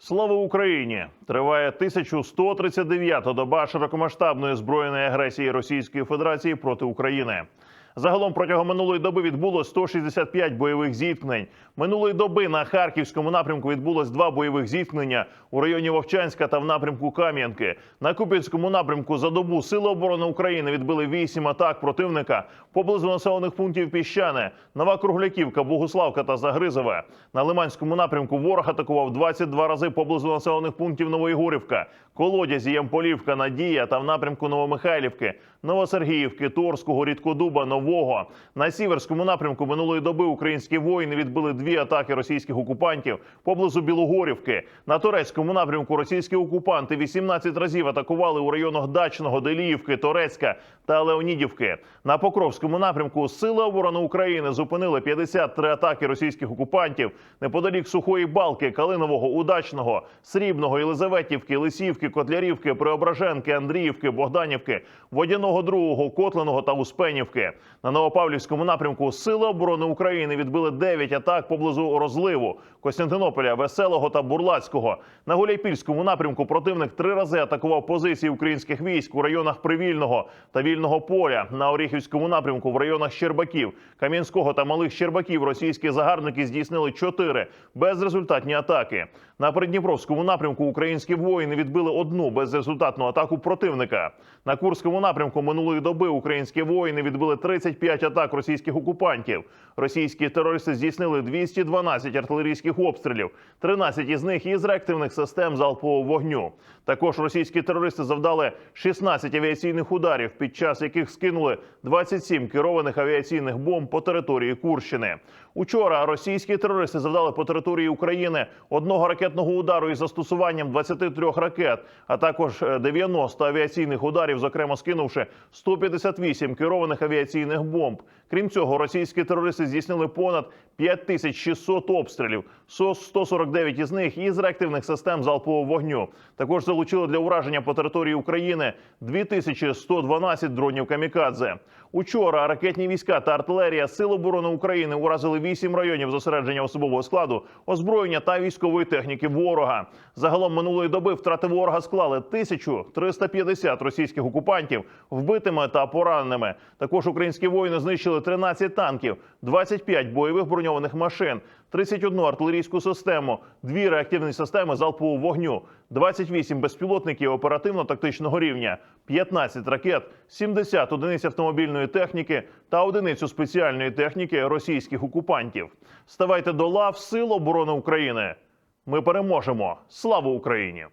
Слава Україні! Триває 1139-та доба широкомасштабної збройної агресії Російської Федерації проти України. Загалом протягом минулої доби відбулось 165 бойових зіткнень. Минулої доби на харківському напрямку відбулось два бойових зіткнення у районі Вовчанська та в напрямку Кам'янки. На Куп'янському напрямку за добу Сили оборони України відбили вісім атак противника поблизу населених пунктів Піщане, Нова Кругляківка, Богуславка та Загризове. На Лиманському напрямку ворог атакував 22 рази поблизу населених пунктів Новоєгорівка, Колодязі, Ямполівка, Надія та в напрямку Новомихайлівки, Новосергіївки, Торського, Рідкодуба, Нового. На сіверському напрямку минулої доби українські воїни відбили дві атаки російських окупантів поблизу Білогорівки. На турецькому напрямку російські окупанти 18 разів атакували у районах Дачного, Деліївки, Торецька та Леонідівки. На Покровському напрямку Сили оборони України зупинили 53 атаки російських окупантів неподалік Сухої Балки, Калинового, Удачного, Срібного, Єлизаветівки, Лисівки, Котлярівки, Преображенки, Андріївки, Богданівки, Водяного Другого, Котленого та Успенівки. На Новопавлівському напрямку Сили оборони України відбили 9 атак поблизу розливу Костянтинополя, Веселого та Бурлацького. На Гуляйпільському напрямку противник три рази атакував позиції українських військ у районах Привільного та Вільного поля. На Оріхівському напрямку в районах Щербаків, Кам'янського та Малих Щербаків російські загарбники здійснили чотири безрезультатні атаки. На Придніпровському напрямку українські воїни відбили одну безрезультатну атаку противника. На Курському напрямку минулої доби українські воїни відбили 35 атак російських окупантів. Російські терористи здійснили 212 артилерійських обстрілів, 13 із них із реактивних систем залпового вогню. Також російські терористи завдали 16 авіаційних ударів, під час яких скинули 27 керованих авіаційних бомб по території Курщини. Учора російські терористи завдали по території України одного ракетного удару із застосуванням 23 ракет, а також е, 90 авіаційних ударів, зокрема скинувши 158 керованих авіаційних бомб. Крім цього, російські терористи здійснили понад 5600 обстрілів, со- 149 із них із реактивних систем залпового вогню. Також залучили для ураження по території України 2112 дронів камікадзе. Учора ракетні війська та артилерія Сил оборони України уразили 8 районів зосередження особового складу, озброєння та військової техніки ворога. Загалом минулої доби втрати ворога склали 1350 російських окупантів вбитими та пораненими. Також українські воїни знищили 13 танків, 25 бойових броньованих машин, 31 артилерійську систему, дві реактивні системи залпового вогню, 28 безпілотників оперативно-тактичного рівня, 15 ракет, 70 одиниць автомобільної техніки та одиницю спеціальної техніки російських окупантів. Ставайте до лав Сил оборони України. Ми переможемо! Слава Україні!